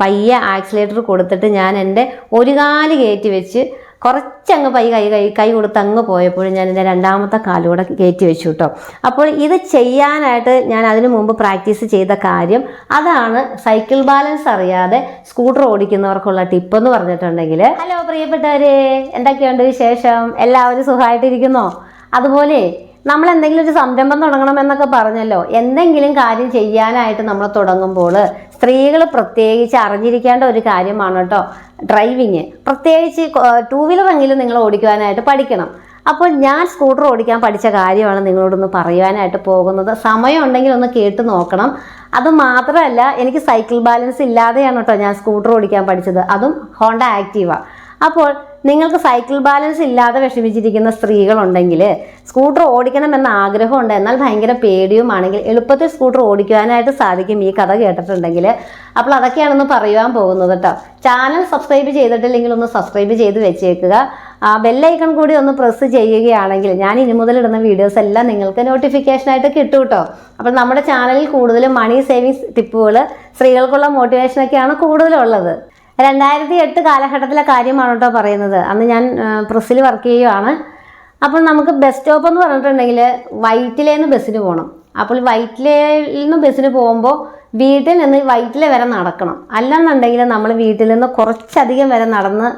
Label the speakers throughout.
Speaker 1: പയ്യെ ആക്സിലേറ്റർ കൊടുത്തിട്ട് ഞാൻ എന്റെ ഒരു കാൽ കയറ്റി വെച്ച് കുറച്ചങ്ങ് പൈ കൈ കൈ കൈ കൊടുത്ത് അങ്ങ് പോയപ്പോഴും ഞാൻ എന്റെ രണ്ടാമത്തെ കാലുകൂടെ കയറ്റി വെച്ചു കേട്ടോ. അപ്പോൾ ഇത് ചെയ്യാനായിട്ട് ഞാൻ അതിനു മുമ്പ് പ്രാക്ടീസ് ചെയ്ത കാര്യം അതാണ് സൈക്കിൾ ബാലൻസ് അറിയാതെ സ്കൂട്ടർ ഓടിക്കുന്നവർക്കുള്ള ടിപ്പ് എന്ന് പറഞ്ഞിട്ടുണ്ടെങ്കിൽ ഹലോ പ്രിയപ്പെട്ടവരെ എന്തൊക്കെയുണ്ട് വിശേഷം? എല്ലാവരും സുഖമായിട്ടിരിക്കുന്നോ? അതുപോലെ നമ്മൾ എന്തെങ്കിലും ഒരു സംരംഭം തുടങ്ങണം എന്നൊക്കെ പറഞ്ഞല്ലോ. എന്തെങ്കിലും കാര്യം ചെയ്യാനായിട്ട് നമ്മൾ തുടങ്ങുമ്പോൾ സ്ത്രീകൾ പ്രത്യേകിച്ച് അറിഞ്ഞിരിക്കേണ്ട ഒരു കാര്യമാണ് കേട്ടോ. ഡ്രൈവിങ് പ്രത്യേകിച്ച് ടൂ വീലറെങ്കിലും നിങ്ങൾ ഓടിക്കുവാനായിട്ട് പഠിക്കണം. അപ്പോൾ ഞാൻ സ്കൂട്ടർ ഓടിക്കാൻ പഠിച്ച കാര്യമാണ് നിങ്ങളോടൊന്ന് പറയുവാനായിട്ട് പോകുന്നത്. സമയം ഉണ്ടെങ്കിൽ ഒന്ന് കേട്ട് നോക്കണം. അത് മാത്രമല്ല എനിക്ക് സൈക്കിൾ ബാലൻസ് ഇല്ലാതെയാണ് കേട്ടോ ഞാൻ സ്കൂട്ടർ ഓടിക്കാൻ പഠിച്ചത്. അതും ഹോണ്ട ആക്റ്റീവ അപ്പോൾ നിങ്ങൾക്ക് സൈക്കിൾ ബാലൻസ് ഇല്ലാതെ വിഷമിച്ചിരിക്കുന്ന സ്ത്രീകളുണ്ടെങ്കിൽ സ്കൂട്ടർ ഓടിക്കണം എന്ന ആഗ്രഹമുണ്ട്. എന്നാൽ ഭയങ്കര പേടിയുമാണെങ്കിൽ എളുപ്പത്തിൽ സ്കൂട്ടർ ഓടിക്കുവാനായിട്ട് സാധിക്കും. ഈ കഥ കേട്ടിട്ടുണ്ടെങ്കിൽ. അപ്പോൾ അതൊക്കെയാണെന്ന് പറയുവാൻ പോകുന്നത് കേട്ടോ. ചാനൽ സബ്സ്ക്രൈബ് ചെയ്തിട്ടില്ലെങ്കിൽ ഒന്ന് സബ്സ്ക്രൈബ് ചെയ്ത് വെച്ചേക്കുക. ആ ബെല്ലൈക്കൺ കൂടി ഒന്ന് പ്രസ് ചെയ്യുകയാണെങ്കിൽ ഞാൻ ഇനി മുതൽ ഇടുന്ന വീഡിയോസ് എല്ലാം നിങ്ങൾക്ക് നോട്ടിഫിക്കേഷനായിട്ട് കിട്ടും കേട്ടോ. അപ്പോൾ നമ്മുടെ ചാനലിൽ കൂടുതലും മണി സേവിങ്സ് ടിപ്പുകൾ സ്ത്രീകൾക്കുള്ള മോട്ടിവേഷനൊക്കെയാണ് കൂടുതലുള്ളത്. രണ്ടായിരത്തി എട്ട് കാലഘട്ടത്തിലെ കാര്യമാണ് കേട്ടോ പറയുന്നത്. അന്ന് ഞാൻ പ്രസ്സിൽ വർക്ക് ചെയ്യുവാണ്. അപ്പോൾ നമുക്ക് ബസ് സ്റ്റോപ്പ് എന്ന് പറഞ്ഞിട്ടുണ്ടെങ്കിൽ വൈറ്റിലേന്ന് ബസ്സിന് പോകണം അപ്പോൾ വൈറ്റിലയിൽ നിന്ന് ബസ്സിന് പോകുമ്പോൾ വീട്ടിൽ നിന്ന് വൈറ്റിലെ വരെ നടക്കണം. അല്ലെന്നുണ്ടെങ്കിൽ നമ്മൾ വീട്ടിൽ നിന്ന് കുറച്ചധികം വരെ നടന്ന്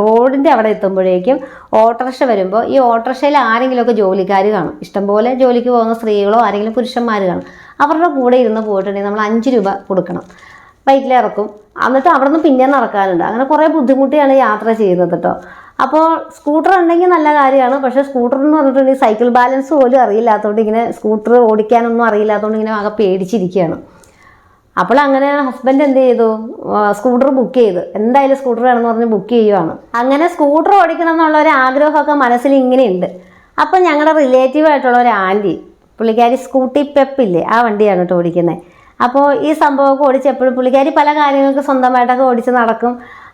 Speaker 1: റോഡിന്റെ അവിടെ എത്തുമ്പോഴേക്കും ഓട്ടോറിക്ഷ വരുമ്പോൾ ഈ ഓട്ടോറിക്ഷയിൽ ആരെങ്കിലുമൊക്കെ ജോലിക്കാർ കാണും. ഇഷ്ടംപോലെ ജോലിക്ക് പോകുന്ന സ്ത്രീകളോ ആരെങ്കിലും പുരുഷന്മാർ കാണും. അവരുടെ കൂടെ ഇരുന്ന് പോയിട്ടുണ്ടെങ്കിൽ നമ്മൾ അഞ്ച് രൂപ കൊടുക്കണം. ബൈക്കിൽ ഇറക്കും എന്നിട്ട് അവിടെ നിന്ന് പിന്നെ നടക്കാനുണ്ട്. അങ്ങനെ കുറേ ബുദ്ധിമുട്ടിയാണ് യാത്ര ചെയ്യുന്നത് കേട്ടോ അപ്പോൾ സ്കൂട്ടർ ഉണ്ടെങ്കിൽ നല്ല കാര്യമാണ്. പക്ഷേ സ്കൂട്ടർ എന്ന് പറഞ്ഞിട്ടുണ്ടെങ്കിൽ സൈക്കിൾ ബാലൻസ് പോലും അറിയില്ലാത്തതുകൊണ്ട് ഇങ്ങനെ സ്കൂട്ടർ ഓടിക്കാനൊന്നും അറിയില്ലാത്തതുകൊണ്ട് ഇങ്ങനെ ആകെ പേടിച്ചിരിക്കുകയാണ്. അപ്പോൾ അങ്ങനെ ഹസ്ബൻഡ് എന്ത് ചെയ്തു? സ്കൂട്ടർ ബുക്ക് ചെയ്ത്. എന്തായാലും സ്കൂട്ടർ വേണമെന്ന് പറഞ്ഞ് ബുക്ക് ചെയ്യുവാണ്. അങ്ങനെ സ്കൂട്ടർ ഓടിക്കണം എന്നുള്ള ഒരു ആഗ്രഹമൊക്കെ മനസ്സിൽ ഇങ്ങനെയുണ്ട്. അപ്പോൾ ഞങ്ങളുടെ റിലേറ്റീവ് ആയിട്ടുള്ള ഒരു ആന്റി പുള്ളിക്കാരി സ്കൂട്ടി പെപ്പില്ലേ ആ വണ്ടിയാണ് കേട്ടോ ഓടിക്കുന്നത്. അപ്പോൾ ഈ സംഭവമൊക്കെ ഓടിച്ചപ്പോഴും പുള്ളിക്കാരി പല കാര്യങ്ങൾക്ക് സ്വന്തമായിട്ടൊക്കെ ഓടിച്ച് നടക്കും.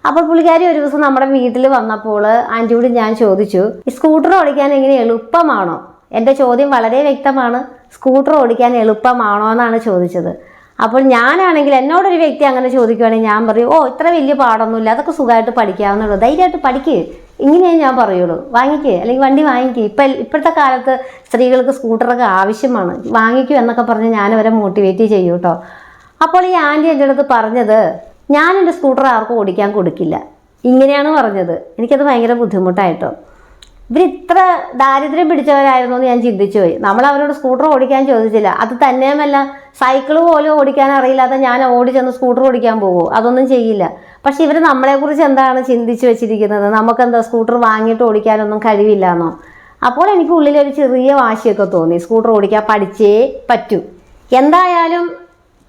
Speaker 1: അപ്പോൾ പുള്ളിക്കാരി ഒരു ദിവസം നമ്മുടെ വീട്ടിൽ വന്നപ്പോൾ ആന്റിയോട് ഞാൻ ചോദിച്ചു ഈ സ്കൂട്ടർ ഓടിക്കാൻ എങ്ങനെ എളുപ്പമാണോ? എന്റെ ചോദ്യം വളരെ വ്യക്തമാണ്. സ്കൂട്ടർ ഓടിക്കാൻ എളുപ്പമാണോ എന്നാണ് ചോദിച്ചത്. അപ്പോൾ ഞാനാണെങ്കിൽ എന്നോടൊരു വ്യക്തി അങ്ങനെ ചോദിക്കുകയാണെങ്കിൽ ഞാൻ പറയും ഓ ഇത്ര വലിയ പാടൊന്നുമില്ല അതൊക്കെ സുഖമായിട്ട് പഠിക്കാവുന്നുള്ളൂ ധൈര്യമായിട്ട് പഠിക്ക്. ഇങ്ങനെയേ ഞാൻ പറയുള്ളൂ. വാങ്ങിക്ക് അല്ലെങ്കിൽ വണ്ടി വാങ്ങിക്ക്. ഇപ്പം ഇപ്പോഴത്തെ കാലത്ത് സ്ത്രീകൾക്ക് സ്കൂട്ടറൊക്കെ ആവശ്യമാണ്. വാങ്ങിക്കൂ എന്നൊക്കെ പറഞ്ഞ് ഞാനവരെ മോട്ടിവേറ്റ് ചെയ്യും കേട്ടോ. അപ്പോൾ ഈ ആന്റി എന്റെ അടുത്ത് പറഞ്ഞത് ഞാൻ സ്കൂട്ടർ ആർക്കും ഓടിക്കാൻ കൊടുക്കില്ല. ഇങ്ങനെയാണ് പറഞ്ഞത്. എനിക്കത് ഭയങ്കര ബുദ്ധിമുട്ടായിട്ടോ. ഇവർ ഇത്ര ദാരിദ്ര്യം പിടിച്ചവരായിരുന്നു എന്ന് ഞാൻ ചിന്തിച്ചു പോയി. നമ്മൾ അവരോട് സ്കൂട്ടർ ഓടിക്കാൻ ചോദിച്ചില്ല. അത് തന്നെയുമല്ല സൈക്കിൾ പോലും ഓടിക്കാൻ അറിയില്ലാതെ ഞാൻ ഓടിച്ചെന്ന് സ്കൂട്ടർ ഓടിക്കാൻ പോകുമോ അതൊന്നും ചെയ്യില്ല. പക്ഷെ ഇവർ നമ്മളെക്കുറിച്ച് എന്താണ് ചിന്തിച്ചു വെച്ചിരിക്കുന്നത്? നമുക്കെന്താ സ്കൂട്ടർ വാങ്ങിയിട്ട് ഓടിക്കാനൊന്നും കഴിവില്ല എന്നോ അപ്പോൾ എനിക്ക് ഉള്ളിലൊരു ചെറിയ വാശിയൊക്കെ തോന്നി. സ്കൂട്ടർ ഓടിക്കാൻ പഠിച്ചേ പറ്റൂ. എന്തായാലും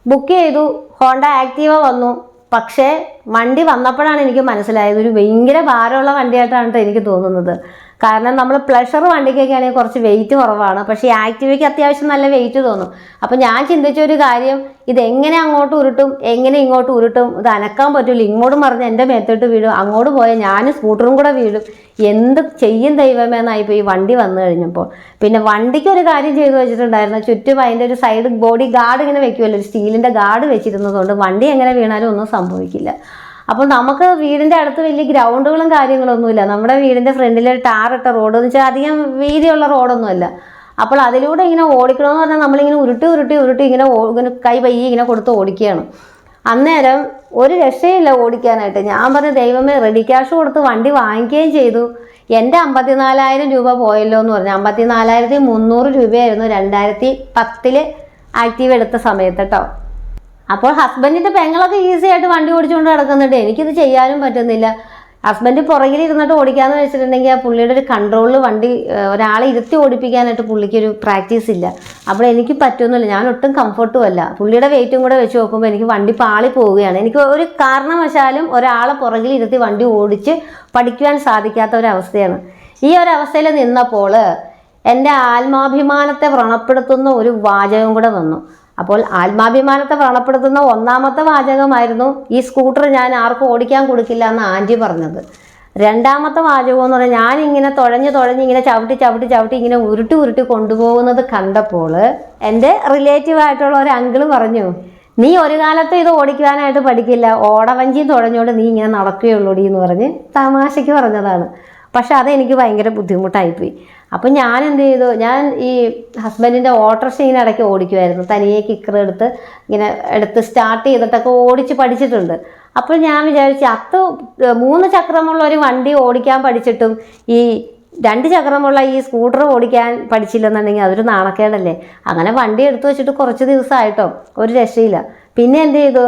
Speaker 1: ബുക്ക് ചെയ്തു. ഹോണ്ട ആക്റ്റീവ വന്നു. പക്ഷേ വണ്ടി വന്നപ്പോഴാണ് എനിക്ക് മനസ്സിലായത്. ഒരു ഭയങ്കര ഭാരമുള്ള വണ്ടിയായിട്ടാണ് ട്ടോ എനിക്ക് തോന്നുന്നത്. കാരണം നമ്മൾ പ്ലഷർ വണ്ടിക്കൊക്കെ ആണെങ്കിൽ കുറച്ച് വെയിറ്റ് കുറവാണ്. പക്ഷേ ഈ ആക്റ്റീവയ്ക്ക് അത്യാവശ്യം നല്ല വെയിറ്റ് തോന്നും. അപ്പോൾ ഞാൻ ചിന്തിച്ച ഒരു കാര്യം ഇത് എങ്ങനെ അങ്ങോട്ട് ഉരുട്ടും എങ്ങനെ ഇങ്ങോട്ട് ഉരുട്ടും ഇത് അനക്കാൻ പറ്റില്ല ഇങ്ങോട്ട് മറിഞ്ഞ് എന്റെ മേത്തോട്ട് വീഴും അങ്ങോട്ട് പോയാൽ ഞാൻ സ്കൂട്ടറും കൂടെ വീഴും. എന്ത് ചെയ്യും ദൈവമേ ഈ വണ്ടി വന്നു കഴിഞ്ഞപ്പോൾ. പിന്നെ വണ്ടിക്ക് ഒരു കാര്യം ചെയ്തു വെച്ചിട്ടുണ്ടായിരുന്നു. ചുറ്റും അതിന്റെ ഒരു സൈഡ് ബോഡി ഗാർഡ് ഇങ്ങനെ വെക്കുമല്ലോ ഒരു സ്റ്റീലിന്റെ ഗാർഡ് വെച്ചിരുന്നതുകൊണ്ട് വണ്ടി എങ്ങനെ വീണാലും ഒന്നും സംഭവിക്കില്ല. അപ്പോൾ നമുക്ക് വീടിന്റെ അടുത്ത് വലിയ ഗ്രൗണ്ടുകളും കാര്യങ്ങളൊന്നുമില്ല. നമ്മുടെ വീടിന്റെ ഫ്രണ്ടിൽ ടാറിട്ട റോഡ് എന്ന് വെച്ചാൽ അധികം വീതിയുള്ള റോഡൊന്നുമല്ല. അപ്പോൾ അതിലൂടെ ഇങ്ങനെ ഓടിക്കണമെന്ന് പറഞ്ഞാൽ നമ്മളിങ്ങനെ ഉരുട്ടി ഉരുട്ടി ഉരുട്ടി ഇങ്ങനെ ഇങ്ങനെ കൈ പയ്യെ ഇങ്ങനെ കൊടുത്ത് ഓടിക്കുകയാണ്. അന്നേരം ഒരു രക്ഷയില്ല ഓടിക്കാനായിട്ട്. ഞാൻ പറഞ്ഞ ദൈവമേ റെഡി ക്യാഷ് കൊടുത്ത് വണ്ടി വാങ്ങിക്കുകയും ചെയ്തു. എന്റെ അമ്പത്തിനാലായിരം രൂപ പോയല്ലോ എന്ന് പറഞ്ഞു. അമ്പത്തിനാലായിരത്തി മുന്നൂറ് രൂപയായിരുന്നു രണ്ടായിരത്തി പത്തിൽ ആക്റ്റീവ് എടുത്ത സമയത്ത് കേട്ടോ. അപ്പോൾ ഹസ്ബൻഡിന്റെ പെങ്ങളൊക്കെ ഈസി ആയിട്ട് വണ്ടി ഓടിച്ചുകൊണ്ട് നടക്കുന്നുണ്ട്. എനിക്കിത് ചെയ്യാനും പറ്റുന്നില്ല. ഹസ്ബൻഡ് പുറകിൽ ഇരുന്നിട്ട് ഓടിക്കാന്ന് വെച്ചിട്ടുണ്ടെങ്കിൽ ആ പുള്ളിയുടെ ഒരു കൺട്രോളിൽ വണ്ടി ഒരാളെ ഇരുത്തി ഓടിപ്പിക്കാനായിട്ട് പുള്ളിക്കൊരു പ്രാക്ടീസ് ഇല്ല. അപ്പോൾ എനിക്ക് പറ്റുന്നില്ല. ഞാൻ ഒട്ടും കംഫർട്ടും അല്ല. പുള്ളിയുടെ വെയിറ്റും കൂടെ വെച്ച് നോക്കുമ്പോൾ എനിക്ക് വണ്ടി പാളി പോവുകയാണ്. എനിക്ക് ഒരു കാരണവശാലും ഒരാളെ പുറകിൽ ഇരുത്തി വണ്ടി ഓടിച്ച് പഠിക്കുവാൻ സാധിക്കാത്ത ഒരവസ്ഥയാണ് ഈ ഒരവസ്ഥയിൽ നിന്നപ്പോൾ എന്റെ ആത്മാഭിമാനത്തെ വ്രണപ്പെടുത്തുന്ന ഒരു വാചകം കൂടെ വന്നു. അപ്പോൾ ആത്മാഭിമാനത്തെ വ്രണപ്പെടുത്തുന്ന ഒന്നാമത്തെ വാചകമായിരുന്നു ഈ സ്കൂട്ടർ ഞാൻ ആർക്കും ഓടിക്കാൻ കൊടുക്കില്ല എന്ന് ആന്റി പറഞ്ഞത്. രണ്ടാമത്തെ വാചകം എന്ന് പറഞ്ഞാൽ ഞാൻ ഇങ്ങനെ തുഴഞ്ഞ് തുഴഞ്ഞ് ഇങ്ങനെ ചവിട്ടി ചവിട്ടി ചവിട്ടി ഇങ്ങനെ ഉരുട്ടി ഉരുട്ടി കൊണ്ടുപോകുന്നത് കണ്ടപ്പോൾ എന്റെ റിലേറ്റീവ് ആയിട്ടുള്ള ഒരു അങ്കിൾ പറഞ്ഞു നീ ഒരു കാലത്ത് ഇത് ഓടിക്കുവാനായിട്ട് പഠിക്കില്ല. ഓടവഞ്ചിയും തുഴഞ്ഞോണ്ട് നീ ഇങ്ങനെ നടക്കുകയുള്ളൂടി എന്ന് പറഞ്ഞ് തമാശയ്ക്ക് പറഞ്ഞതാണ്. പക്ഷെ അതെനിക്ക് ഭയങ്കര ബുദ്ധിമുട്ടായിപ്പോയി. അപ്പം ഞാൻ എന്ത് ചെയ്തു ഞാൻ ഈ ഹസ്ബൻഡിന്റെ ഓട്ടോറിക്ഷ ഇങ്ങനെ ഇടയ്ക്ക് ഓടിക്കുമായിരുന്നു തനിയെ കിക്കർ എടുത്ത് ഇങ്ങനെ എടുത്ത് സ്റ്റാർട്ട് ചെയ്തിട്ടൊക്കെ ഓടിച്ച് പഠിച്ചിട്ടുണ്ട്. അപ്പോൾ ഞാൻ വിചാരിച്ചു അത്ത് മൂന്ന് ചക്രമുള്ള ഒരു വണ്ടി ഓടിക്കാൻ പഠിച്ചിട്ടും ഈ രണ്ട് ചക്രമുള്ള ഈ സ്കൂട്ടർ ഓടിക്കാൻ പഠിച്ചില്ലെന്നുണ്ടെങ്കിൽ അതൊരു നാണക്കേടല്ലേ? അങ്ങനെ വണ്ടി എടുത്തു വെച്ചിട്ട് കുറച്ച് ദിവസമായിട്ടോ ഒരു രക്ഷയില്ല. പിന്നെ എന്ത് ചെയ്തു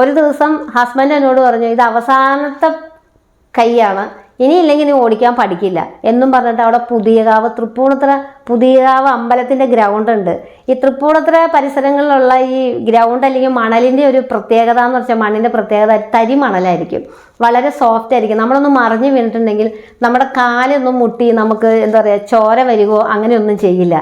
Speaker 1: ഒരു ദിവസം ഹസ്ബൻഡ് എന്നോട് പറഞ്ഞു ഇത് അവസാനത്തെ കൈയാണ്. ഇനിയില്ലെങ്കിൽ നീ ഓടിക്കാൻ പഠിക്കില്ല. എന്നും പറഞ്ഞിട്ട് അവിടെ പുതിയകാവ് തൃപ്പൂണിത്തറ പുതിയകാവ് അമ്പലത്തിന്റെ ഗ്രൗണ്ട് ഉണ്ട്. ഈ തൃപ്പൂണിത്തറ പരിസരങ്ങളിലുള്ള ഈ ഗ്രൗണ്ട് അല്ലെങ്കിൽ മണലിന്റെ ഒരു പ്രത്യേകത എന്ന് വെച്ചാൽ മണ്ണിന്റെ പ്രത്യേകത തരി മണലായിരിക്കും. വളരെ സോഫ്റ്റ് ആയിരിക്കും. നമ്മളൊന്ന് മറിഞ്ഞു വീണിട്ടുണ്ടെങ്കിൽ നമ്മുടെ കാലൊന്നും മുട്ടി നമുക്ക് എന്താ പറയുക ചോര വരികയോ അങ്ങനെയൊന്നും ചെയ്യില്ല.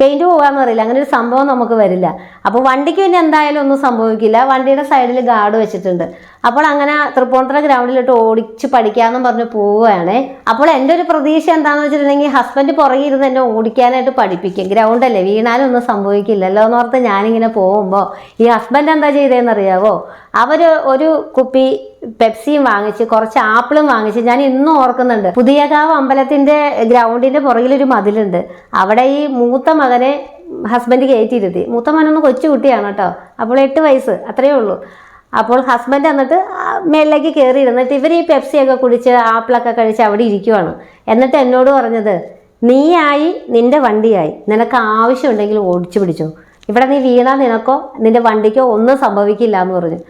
Speaker 1: പെയിന്റ് പോകാമെന്ന് അറിയില്ല. അങ്ങനെ ഒരു സംഭവം നമുക്ക് വരില്ല. അപ്പോൾ വണ്ടിക്ക് പിന്നെ എന്തായാലും ഒന്നും സംഭവിക്കില്ല. വണ്ടിയുടെ സൈഡിൽ ഗാർഡ് വെച്ചിട്ടുണ്ട്. അപ്പോൾ അങ്ങനെ തൃപ്പൂണിത്തുറ ഗ്രൗണ്ടിലിട്ട് ഓടിച്ച് പഠിക്കാമെന്നും പറഞ്ഞ് പോവുകയാണ്. അപ്പോൾ എന്റെ ഒരു പ്രതീക്ഷ എന്താണെന്ന് വെച്ചിട്ടുണ്ടെങ്കിൽ ഹസ്ബൻഡ് പുറകെ ഇരുന്ന് എന്നെ ഓടിക്കാനായിട്ട് പഠിപ്പിക്കും. ഗ്രൗണ്ടല്ലേ വീണാലും ഒന്നും സംഭവിക്കില്ലല്ലോ എന്ന് ഓർത്ത് ഞാനിങ്ങനെ പോകുമ്പോൾ ഈ ഹസ്ബൻഡ് എന്താ ചെയ്തതെന്ന് അറിയാവോ അവർ ഒരു കുപ്പി പെപ്സിയും വാങ്ങിച്ച് കുറച്ച് ആപ്പിളും വാങ്ങിച്ച് ഞാൻ ഇന്നും ഓർക്കുന്നുണ്ട്. പുതിയകാവ് അമ്പലത്തിന്റെ ഗ്രൗണ്ടിന്റെ പുറകിലൊരു മതിലുണ്ട്. അവിടെ ഈ മൂത്ത മകനെ ഹസ്ബൻഡ് കയറ്റിയിരുത്തി. മൂത്ത മകനൊന്ന് കൊച്ചു കുട്ടിയാണ് കേട്ടോ. അപ്പോൾ എട്ട് വയസ്സ് അത്രയേ ഉള്ളൂ. അപ്പോൾ ഹസ്ബൻഡ് എന്നിട്ട് മേലിലേക്ക് കയറി ഇരുന്നിട്ട് ഇവർ ഈ പെപ്സിയൊക്കെ കുടിച്ച് ആപ്പിളൊക്കെ കഴിച്ച് അവിടെ ഇരിക്കുവാണ്. എന്നിട്ട് എന്നോട് പറഞ്ഞത് നീയായി നിന്റെ വണ്ടിയായി. നിനക്ക് ആവശ്യമുണ്ടെങ്കിൽ ഓടിച്ചു പിടിച്ചോ. ഇവിടെ നീ വീണാൽ നിനക്കോ നിന്റെ വണ്ടിക്കോ ഒന്നും സംഭവിക്കില്ല എന്ന് പറഞ്ഞു.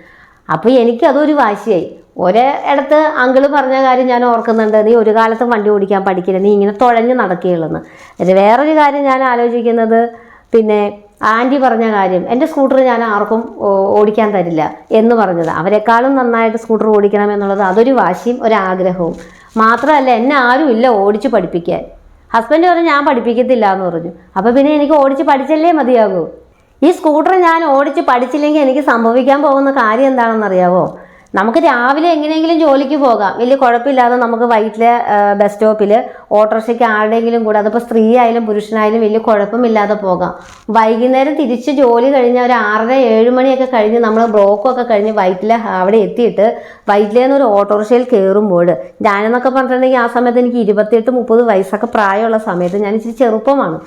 Speaker 1: അപ്പോൾ എനിക്ക് അതൊരു വാശിയായി. ഒരേ ഇടത്ത് അങ്കിൾ പറഞ്ഞ കാര്യം ഞാൻ ഓർക്കുന്നുണ്ട്. നീ ഒരു കാലത്തും വണ്ടി ഓടിക്കാൻ പഠിക്കില്ല. നീ ഇങ്ങനെ തുഴഞ്ഞ് നടക്കുകയുള്ളെന്ന് വേറൊരു കാര്യം ഞാൻ ആലോചിക്കുന്നത് പിന്നെ ആന്റി പറഞ്ഞ കാര്യം എന്റെ സ്കൂട്ടർ ഞാൻ ആർക്കും ഓടിക്കാൻ തരില്ല എന്ന് പറഞ്ഞത്. അവരെക്കാളും നന്നായിട്ട് സ്കൂട്ടർ ഓടിക്കണം എന്നുള്ളത് അതൊരു വാശിയും ഒരാഗ്രഹവും മാത്രമല്ല എന്നെ ആരും ഇല്ല ഓടിച്ച് പഠിപ്പിക്കാൻ. ഹസ്ബൻഡ് പറഞ്ഞു ഞാൻ പഠിപ്പിക്കത്തില്ല എന്ന് പറഞ്ഞു. അപ്പോൾ പിന്നെ എനിക്ക് ഓടിച്ച് പഠിച്ചല്ലേ മതിയാകൂ? ഈ സ്കൂട്ടർ ഞാൻ ഓടിച്ച് പഠിച്ചില്ലെങ്കിൽ എനിക്ക് സംഭവിക്കാൻ പോകുന്ന കാര്യം എന്താണെന്ന് അറിയാവോ നമുക്ക് രാവിലെ എങ്ങനെയെങ്കിലും ജോലിക്ക് പോകാം. വലിയ കുഴപ്പമില്ലാതെ നമുക്ക് വൈകിട്ടിലെ ബസ് സ്റ്റോപ്പിൽ ഓട്ടോറിക്ഷയ്ക്ക് ആരുടെയെങ്കിലും കൂടെ അതിപ്പോൾ സ്ത്രീ ആയാലും പുരുഷനായാലും വലിയ കുഴപ്പമില്ലാതെ പോകാം. വൈകുന്നേരം തിരിച്ച് ജോലി കഴിഞ്ഞ ഒരു ആറര ഏഴ് മണിയൊക്കെ കഴിഞ്ഞ് നമ്മൾ ബ്ലോക്കൊക്കെ കഴിഞ്ഞ് വൈറ്റിലെ അവിടെ എത്തിയിട്ട് വൈറ്റിലേന്ന് ഒരു ഓട്ടോറിക്ഷയിൽ കയറുമ്പോൾ ഞാനെന്നൊക്കെ പറഞ്ഞിട്ടുണ്ടെങ്കിൽ ആ സമയത്ത് എനിക്ക് ഇരുപത്തിയെട്ട് മുപ്പത് വയസ്സൊക്കെ പ്രായമുള്ള സമയത്ത് ഞാൻ ഇച്ചിരി ചെറുപ്പമാണ്.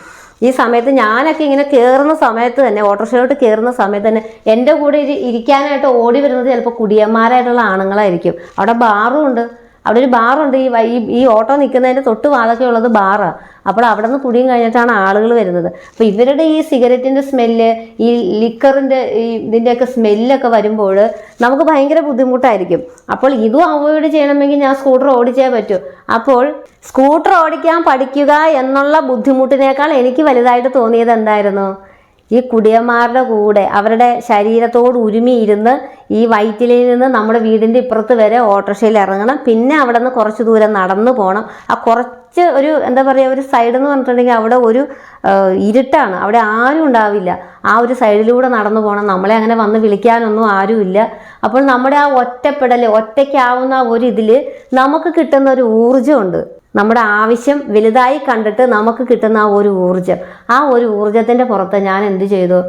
Speaker 1: ഈ സമയത്ത് ഞാനൊക്കെ ഇങ്ങനെ കയറുന്ന സമയത്ത് തന്നെ ഓട്ടോറിക്ഷയിലോട്ട് കയറുന്ന സമയത്ത് തന്നെ എന്റെ കൂടെ ഇരിക്കാനായിട്ട് ഓടി വരുന്നത് ചിലപ്പോൾ കുടിയന്മാരായിട്ടുള്ള ആണുങ്ങളായിരിക്കും. അവിടെ ബാറും ഉണ്ട്. അവിടെ ഒരു ബാറുണ്ട് ഈ വൈ- ഈ- ഓട്ടോ നിൽക്കുന്നതിന്റെ തൊട്ട് വാതൊക്കെ ഉള്ളത് ബാറാണ് അപ്പോൾ അവിടെ നിന്ന് കുടിയും കഴിഞ്ഞിട്ടാണ് ആളുകൾ വരുന്നത്. അപ്പോൾ ഇവരുടെ ഈ സിഗരറ്റിന്റെ സ്മെല്ല് ഈ ലിക്കറിന്റെ ഈ ഇതിന്റെയൊക്കെ സ്മെല്ലൊക്കെ വരുമ്പോൾ നമുക്ക് ഭയങ്കര ബുദ്ധിമുട്ടായിരിക്കും. അപ്പോൾ ഇതും അവോയ്ഡ് ചെയ്യണമെങ്കിൽ ഞാൻ സ്കൂട്ടർ ഓടിച്ചേ പറ്റൂ. അപ്പോൾ സ്കൂട്ടർ ഓടിക്കാൻ പഠിക്കുക എന്നുള്ള ബുദ്ധിമുട്ടിനേക്കാൾ എനിക്ക് വലുതായിട്ട് തോന്നിയത് എന്തായിരുന്നു? ഈ കുടിയന്മാരുടെ കൂടെ അവരുടെ ശരീരത്തോട് ഉരുമിയിരുന്ന് ഈ വയറ്റിലിൽ നിന്ന് നമ്മുടെ വീടിന്റെ ഇപ്പുറത്ത് വരെ ഓട്ടോറിക്ഷയിൽ ഇറങ്ങണം. പിന്നെ അവിടെ നിന്ന് കുറച്ച് ദൂരം നടന്നു പോകണം ആ കുറച്ച് ഒരു എന്താ പറയുക ഒരു സൈഡ് എന്ന് പറഞ്ഞിട്ടുണ്ടെങ്കിൽ അവിടെ ഒരു ഇരുട്ടാണ്. അവിടെ ആരും ഉണ്ടാവില്ല. ആ ഒരു സൈഡിലൂടെ നടന്നു പോകണം നമ്മളെ അങ്ങനെ വന്ന് വിളിക്കാനൊന്നും ആരുമില്ല. അപ്പോൾ നമ്മുടെ ആ ഒറ്റപ്പെടൽ ഒറ്റയ്ക്കാവുന്ന ഒരു ഇതിൽ നമുക്ക് കിട്ടുന്ന ഒരു ഊർജമുണ്ട്. നമ്മുടെ ആവശ്യം വലുതായി കണ്ടിട്ട് നമുക്ക് കിട്ടുന്ന ആ ഒരു ഊർജം. ആ ഒരു ഊർജത്തിന്റെ പുറത്ത് ഞാൻ എന്ത് ചെയ്തു?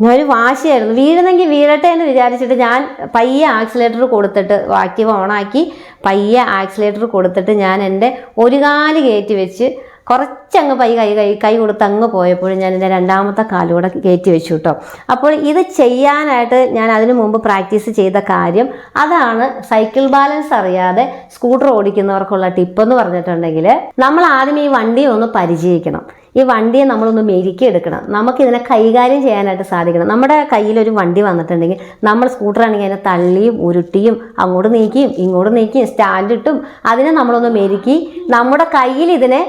Speaker 1: ഞാൻ ഒരു വാശിയായിരുന്നു. വീഴുന്നെങ്കിൽ വീഴട്ടെ എന്ന് വിചാരിച്ചിട്ട് ഞാൻ പയ്യെ ആക്സിലേറ്റർ കൊടുത്തിട്ട് വാക്യം ഓണാക്കി പയ്യെ ആക്സിലേറ്റർ കൊടുത്തിട്ട് ഞാൻ എന്റെ ഒരു കാൽ കയറ്റി വെച്ച് കുറച്ചങ്ങ് പൈ കൈ കൈ കൈ കൊടുത്ത് അങ്ങ് പോയപ്പോഴും ഞാൻ എന്റെ രണ്ടാമത്തെ കാലുകൂടെ കയറ്റി വെച്ചു കേട്ടോ. അപ്പോൾ ഇത് ചെയ്യാനായിട്ട് ഞാൻ അതിനു മുമ്പ് പ്രാക്ടീസ് ചെയ്ത കാര്യം അതാണ് സൈക്കിൾ ബാലൻസ് അറിയാതെ സ്കൂട്ടർ ഓടിക്കുന്നവർക്കുള്ള ടിപ്പ് എന്ന് പറഞ്ഞിട്ടുണ്ടെങ്കിൽ നമ്മൾ ആദ്യം ഈ വണ്ടിയെ ഒന്ന് പരിചയിക്കണം. ഈ വണ്ടിയെ നമ്മളൊന്ന് മെരുക്കിയെടുക്കണം നമുക്കിതിനെ കൈകാര്യം ചെയ്യാനായിട്ട് സാധിക്കണം. നമ്മുടെ കയ്യിലൊരു വണ്ടി വന്നിട്ടുണ്ടെങ്കിൽ നമ്മൾ സ്കൂട്ടർ ആണെങ്കിൽ അതിനെ തള്ളിയും ഉരുട്ടിയും അങ്ങോട്ട് നീക്കിയും ഇങ്ങോട്ട് നീക്കിയും സ്റ്റാൻഡിട്ടും അതിനെ നമ്മളൊന്ന് മെരുക്കി നമ്മുടെ കയ്യിൽ ഇതിനെ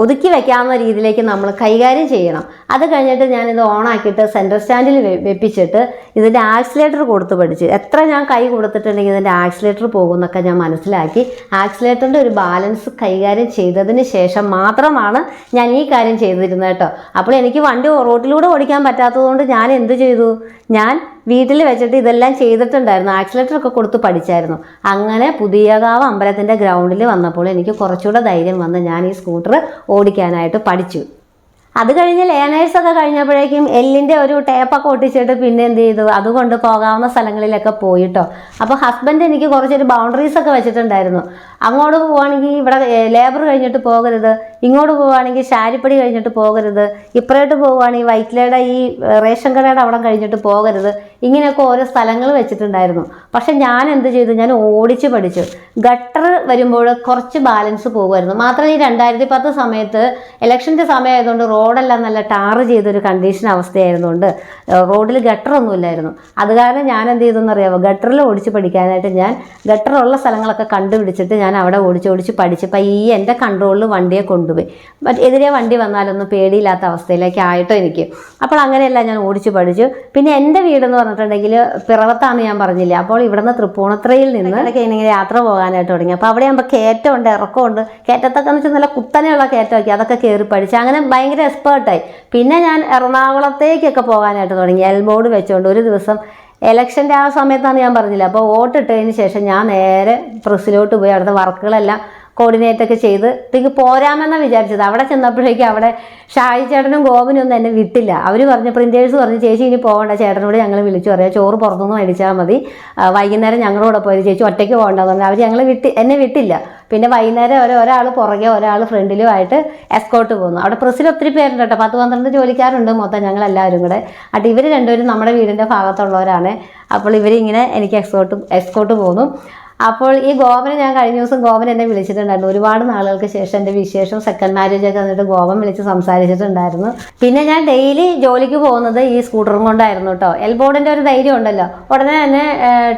Speaker 1: ഒതുക്കി വെക്കാവുന്ന രീതിയിലേക്ക് നമ്മൾ കൈകാര്യം ചെയ്യണം. അത് കഴിഞ്ഞിട്ട് ഞാനിത് ഓണാക്കിയിട്ട് സെന്റർ സ്റ്റാൻഡിൽ വെപ്പിച്ചിട്ട് ഇതിന്റെ ആക്സിലേറ്റർ കൊടുത്ത് പഠിച്ചു. എത്ര ഞാൻ കൈ കൊടുത്തിട്ടുണ്ടെങ്കിൽ ഇതിന്റെ ആക്സിലേറ്റർ പോകുമെന്നൊക്കെ ഞാൻ മനസ്സിലാക്കി. ആക്സിലേറ്ററിന്റെ ഒരു ബാലൻസ് കൈകാര്യം ചെയ്തതിന് ശേഷം മാത്രമാണ് ഞാൻ ഈ കാര്യം ചെയ്തിരുന്നത് കേട്ടോ. അപ്പോൾ എനിക്ക് വണ്ടി റോട്ടിലൂടെ ഓടിക്കാൻ പറ്റാത്തതുകൊണ്ട് ഞാൻ എന്ത് ചെയ്തു? ഞാൻ വീട്ടിൽ വെച്ചിട്ട് ഇതെല്ലാം ചെയ്തിട്ടുണ്ടായിരുന്നു. ആക്സിലേറ്റർ ഒക്കെ കൊടുത്ത് പഠിച്ചായിരുന്നു. അങ്ങനെ പുതിയകാവ് അമ്പലത്തിന്റെ ഗ്രൗണ്ടിൽ വന്നപ്പോൾ എനിക്ക് കുറച്ചുകൂടെ ധൈര്യം വന്ന് ഞാൻ ഈ സ്കൂട്ടർ ഓടിക്കാനായിട്ട് പഠിച്ചു. അത് കഴിഞ്ഞ് ലേണേഴ്സ് ഒക്കെ കഴിഞ്ഞപ്പോഴേക്കും എല്ലിന്റെ ഒരു ടേപ്പൊക്കെ ഒട്ടിച്ചിട്ട് പിന്നെ എന്ത് ചെയ്തു? അതുകൊണ്ട് പോകാവുന്ന സ്ഥലങ്ങളിലൊക്കെ പോയിട്ടോ. അപ്പോൾ ഹസ്ബൻഡ് എനിക്ക് കുറച്ചൊരു ബൗണ്ടറീസ് ഒക്കെ വെച്ചിട്ടുണ്ടായിരുന്നു. അങ്ങോട്ട് പോവുകയാണെങ്കിൽ ഇവിടെ ലേബർ കഴിഞ്ഞിട്ട് പോകരുത്. ഇങ്ങോട്ട് പോവുകയാണെങ്കിൽ ശാരിപ്പടി കഴിഞ്ഞിട്ട് പോകരുത്. ഇപ്പുറേട്ട് പോവുകയാണെങ്കിൽ വൈറ്റിലയുടെ ഈ റേഷൻ കടയുടെ അവിടെ കഴിഞ്ഞിട്ട് പോകരുത്. ഇങ്ങനെയൊക്കെ ഓരോ സ്ഥലങ്ങൾ വെച്ചിട്ടുണ്ടായിരുന്നു. പക്ഷെ ഞാൻ എന്ത് ചെയ്തു? ഞാൻ ഓടിച്ച് പഠിച്ചു. ഗട്ടർ വരുമ്പോൾ കുറച്ച് ബാലൻസ് പോകുമായിരുന്നു. മാത്രമല്ല ഈ രണ്ടായിരത്തി പത്ത് സമയത്ത് ഇലക്ഷന്റെ സമയമായതുകൊണ്ട് റോഡെല്ലാം നല്ല ടാറ് ചെയ്തൊരു കണ്ടീഷൻ അവസ്ഥയായിരുന്നുകൊണ്ട് റോഡിൽ ഗട്ടറൊന്നുമില്ലായിരുന്നു. അത് കാരണം ഞാൻ എന്ത് ചെയ്തെന്ന് അറിയാമോ ഗട്ടറിൽ ഓടിച്ച് പഠിക്കാനായിട്ട് ഞാൻ ഗട്ടറുള്ള സ്ഥലങ്ങളൊക്കെ കണ്ടുപിടിച്ചിട്ട് ഞാൻ അവിടെ ഓടിച്ച് ഓടിച്ച് പഠിച്ച് പയ്യെ എന്റെ കൺട്രോളിൽ വണ്ടിയെ കൊണ്ടുപോയി. ബട്ട് എതിരെ വണ്ടി വന്നാലൊന്നും പേടിയില്ലാത്ത അവസ്ഥയിലേക്ക് ആയിട്ടോ എനിക്ക് അപ്പോൾ അങ്ങനെയല്ല ഞാൻ ഓടിച്ച് പഠിച്ചു. പിന്നെ എന്റെ വീടെന്ന് പറഞ്ഞിട്ടുണ്ടെങ്കിൽ പിറവത്താന്ന് ഞാൻ പറഞ്ഞില്ലേ? അപ്പോൾ ഇവിടുന്ന് തൃപ്പൂണിത്രയിൽ നിന്ന് ഇങ്ങനെ യാത്ര പോകാനായിട്ട് തുടങ്ങി. അപ്പോൾ അവിടെ ആകുമ്പോൾ കയറ്റമുണ്ട് ഇറക്കമുണ്ട്. കയറ്റത്തൊക്കെ എന്ന് വെച്ചാൽ നല്ല കുത്തനെയുള്ള കയറ്റമൊക്കെ അതൊക്കെ കയറി പഠിച്ചു. അങ്ങനെ ഭയങ്കര എക്സ്പേർട്ടായി പിന്നെ ഞാൻ എറണാകുളത്തേക്കൊക്കെ പോകാനായിട്ട് തുടങ്ങി. എൽബോർഡ് വെച്ചുകൊണ്ട് ഒരു ദിവസം എലക്ഷന്റെ ആ സമയത്താണ് ഞാൻ പറഞ്ഞില്ല? അപ്പോൾ വോട്ടിട്ടതിന് ശേഷം ഞാൻ നേരെ പ്രസ്സിലോട്ട് പോയി. അവിടുത്തെ വർക്കുകളെല്ലാം കോർഡിനേറ്റ് ഒക്കെ ചെയ്ത് എനിക്ക് പോരാമെന്നാണ് വിചാരിച്ചത്. അവിടെ ചെന്നപ്പോഴേക്കും അവിടെ ഷായി ചേട്ടനും ഗോപനും ഒന്നും എന്നെ വിട്ടില്ല. അവർ പറഞ്ഞു പ്രിന്റേഴ്സ് പറഞ്ഞു ചേച്ചി ഇനി പോകണ്ട. ചേട്ടനോട് ഞങ്ങൾ വിളിച്ചു പറയാം. ചോറ് പുറത്തുനിന്ന് മേടിച്ചാൽ മതി. വൈകുന്നേരം ഞങ്ങളുടെ പോയി ചേച്ചി ഒറ്റയ്ക്ക് പോകണ്ടെന്ന് പറഞ്ഞു. അവർ ഞങ്ങൾ വിട്ട് എന്നെ വിട്ടില്ല. പിന്നെ വൈകുന്നേരം ഒരു ഒരാൾ പുറകെ ഒരാൾ ഫ്രണ്ടിലും ആയിട്ട് എസ്കോട്ട് പോകുന്നു അവിടെ പ്രസ്സിൽ ഒത്തിരി പേരുണ്ട് കേട്ടോ. പത്ത് പന്ത്രണ്ട് ജോലിക്കാരുണ്ട് മൊത്തം ഞങ്ങളെല്ലാവരും കൂടെ. അട്ട് ഇവർ രണ്ടുപേരും നമ്മുടെ വീടിന്റെ ഭാഗത്തുള്ളവരാണ്. അപ്പോൾ ഇവരിങ്ങനെ എനിക്ക് എക്സ്കോട്ട് എസ്കോട്ട് പോകുന്നു അപ്പോൾ ഈ ഗോവനെ ഞാൻ കഴിഞ്ഞ ദിവസം ഗോവൻ എന്നെ വിളിച്ചിട്ടുണ്ടായിരുന്നു. ഒരുപാട് നാളുകൾക്ക് ശേഷം എന്റെ വിശേഷം സെക്കൻഡ് മാരേജ് ഒക്കെ വന്നിട്ട് ഗോവൻ വിളിച്ച് സംസാരിച്ചിട്ടുണ്ടായിരുന്നു. പിന്നെ ഞാൻ ഡെയിലി ജോലിക്ക് പോകുന്നത് ഈ സ്കൂട്ടറും കൊണ്ടായിരുന്നു കേട്ടോ. എൽബോർഡിന്റെ ഒരു ധൈര്യം ഉണ്ടല്ലോ. ഉടനെ തന്നെ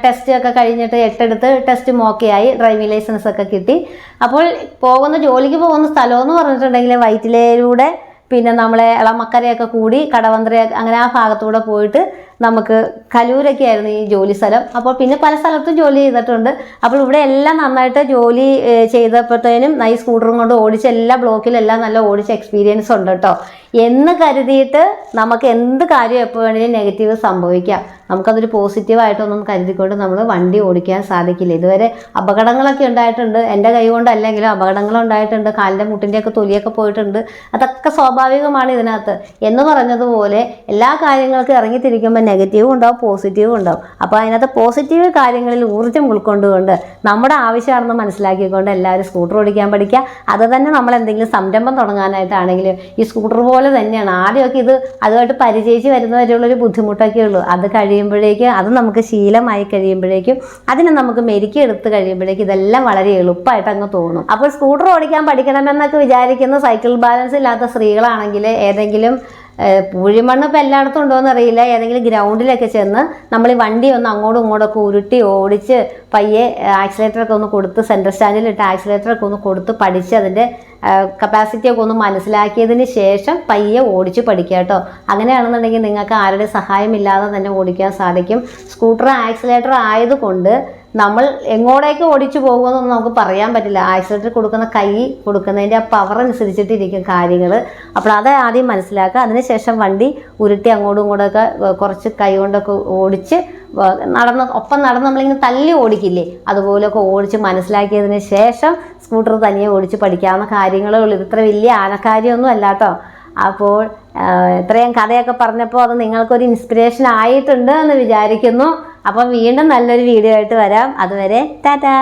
Speaker 1: ടെസ്റ്റ് ഒക്കെ കഴിഞ്ഞിട്ട് എട്ടെടുത്ത് ടെസ്റ്റ് മോക്കിയായി ഡ്രൈവിംഗ് ലൈസൻസ് ഒക്കെ കിട്ടി. അപ്പോൾ പോകുന്ന ജോലിക്ക് പോകുന്ന സ്ഥലം എന്ന് പറഞ്ഞിട്ടുണ്ടെങ്കിൽ വൈറ്റിലയിലൂടെ പിന്നെ നമ്മളെ ഇളമക്കരയൊക്കെ കൂടി കടവന്ത്രയൊക്കെ അങ്ങനെ ആ ഭാഗത്തൂടെ പോയിട്ട് നമുക്ക് കലൂരൊക്കെ ആയിരുന്നു ഈ ജോലി സ്ഥലം. അപ്പോൾ പിന്നെ പല സ്ഥലത്തും ജോലി ചെയ്തിട്ടുണ്ട്. അപ്പോൾ ഇവിടെ എല്ലാം നന്നായിട്ട് ജോലി ചെയ്തപ്പോഴത്തേനും ഈ സ്കൂട്ടറും കൊണ്ട് ഓടിച്ച് എല്ലാ ബ്ലോക്കിലെല്ലാം നല്ല ഓടിച്ച എക്സ്പീരിയൻസ് ഉണ്ട് കേട്ടോ. എന്ന് കരുതിയിട്ട് നമുക്ക് എന്ത് കാര്യം എപ്പോൾ വേണമെങ്കിലും നെഗറ്റീവ് സംഭവിക്കാം. നമുക്കതൊരു പോസിറ്റീവായിട്ടൊന്നും കരുതിക്കൊണ്ട് നമ്മൾ വണ്ടി ഓടിക്കാൻ സാധിക്കില്ല. ഇതുവരെ അപകടങ്ങളൊക്കെ ഉണ്ടായിട്ടുണ്ട്. എന്റെ കൈ കൊണ്ടല്ലെങ്കിലും അപകടങ്ങൾ ഉണ്ടായിട്ടുണ്ട്. കാലിന്റെ മുട്ടിന്റെയൊക്കെ തൊലിയൊക്കെ പോയിട്ടുണ്ട്. അതൊക്കെ സ്വാഭാവികമാണ് ഇതിനകത്ത്. എന്ന് പറഞ്ഞതുപോലെ എല്ലാ കാര്യങ്ങൾക്കും ഇറങ്ങിത്തിരിക്കുമ്പോൾ നെഗറ്റീവും ഉണ്ടാവും പോസിറ്റീവും ഉണ്ടാവും. അപ്പോൾ അതിനകത്ത് പോസിറ്റീവ് കാര്യങ്ങളിൽ ഊർജം ഉൾക്കൊണ്ടുകൊണ്ട് നമ്മുടെ ആവശ്യമാണെന്ന് മനസ്സിലാക്കിക്കൊണ്ട് എല്ലാവരും സ്കൂട്ടർ ഓടിക്കാൻ പഠിക്കുക. അത് തന്നെ നമ്മൾ എന്തെങ്കിലും സംരംഭം തുടങ്ങാനായിട്ടാണെങ്കിലും ഈ സ്കൂട്ടർ പോലെ തന്നെയാണ്. ആദ്യമൊക്കെ ഇത് അതുമായിട്ട് പരിചയിച്ച് വരുന്നവരുള്ളൊരു ബുദ്ധിമുട്ടൊക്കെ ഉള്ളൂ. അത് കഴിയുമ്പോഴേക്കും അത് നമുക്ക് ശീലമായി കഴിയുമ്പോഴേക്കും അതിനെ നമുക്ക് മെരുക്കി എടുത്ത് കഴിയുമ്പോഴേക്കും ഇതെല്ലാം വളരെ എളുപ്പമായിട്ട് അങ്ങ് തോന്നും. അപ്പോൾ സ്കൂട്ടർ ഓടിക്കാൻ പഠിക്കണമെന്നൊക്കെ വിചാരിക്കുന്ന സൈക്കിൾ ബാലൻസ് ഇല്ലാത്ത സ്ത്രീകളാണെങ്കിൽ ഏതെങ്കിലും പൂഴിമണ്ണ് ഇപ്പം എല്ലായിടത്തും ഉണ്ടോയെന്ന് അറിയില്ല. ഏതെങ്കിലും ഗ്രൗണ്ടിലൊക്കെ ചെന്ന് നമ്മൾ ഈ വണ്ടി ഒന്ന് അങ്ങോട്ടും ഇങ്ങോട്ടൊക്കെ ഉരുട്ടി ഓടിച്ച് പയ്യെ ആക്സിലേറ്ററൊക്കെ ഒന്ന് കൊടുത്ത് സെൻട്രൽ സ്റ്റാൻഡിലിട്ട് ആക്സിലേറ്ററൊക്കെ ഒന്ന് കൊടുത്ത് പഠിച്ച് അതിന്റെ കപ്പാസിറ്റിയൊക്കെ ഒന്ന് മനസ്സിലാക്കിയതിന് ശേഷം പയ്യെ ഓടിച്ച് പഠിക്കുക കേട്ടോ. അങ്ങനെയാണെന്നുണ്ടെങ്കിൽ നിങ്ങൾക്ക് ആരുടെ സഹായമില്ലാതെ തന്നെ ഓടിക്കാൻ സാധിക്കും. സ്കൂട്ടർ ആക്സിലേറ്റർ ആയതുകൊണ്ട് നമ്മൾ എങ്ങോട്ടേക്ക് ഓടിച്ചു പോകുമെന്നൊന്നും നമുക്ക് പറയാൻ പറ്റില്ല. ആക്സിഡന്റ് കൊടുക്കുന്ന കൈ കൊടുക്കുന്നതിന്റെ ആ പവർ അനുസരിച്ചിട്ടിരിക്കും കാര്യങ്ങൾ അപ്പോൾ അത് ആദ്യം മനസ്സിലാക്കുക. അതിനുശേഷം വണ്ടി ഉരുട്ടി അങ്ങോട്ടും ഇങ്ങോട്ടൊക്കെ കുറച്ച് കൈ കൊണ്ടൊക്കെ ഓടിച്ച് നടന്ന് ഒപ്പം നടന്ന് നമ്മളിങ്ങനെ തല്ലി ഓടിക്കില്ലേ? അതുപോലെയൊക്കെ ഓടിച്ച് മനസ്സിലാക്കിയതിന് ശേഷം സ്കൂട്ടർ തനിയെ ഓടിച്ച് പഠിക്കാവുന്ന കാര്യങ്ങളേ ഉള്ളൂ. ഇത് ഇത്ര വലിയ ആനക്കാര്യമൊന്നും അല്ല കേട്ടോ അപ്പോൾ ഇത്രയും കഥയൊക്കെ പറഞ്ഞപ്പോൾ അത് നിങ്ങൾക്കൊരു ഇൻസ്പിറേഷൻ ആയിട്ടുണ്ട് എന്ന് വിചാരിക്കുന്നു. അപ്പം വീണ്ടും നല്ലൊരു വീഡിയോ ആയിട്ട് വരാം. അതുവരെ ടാറ്റാ.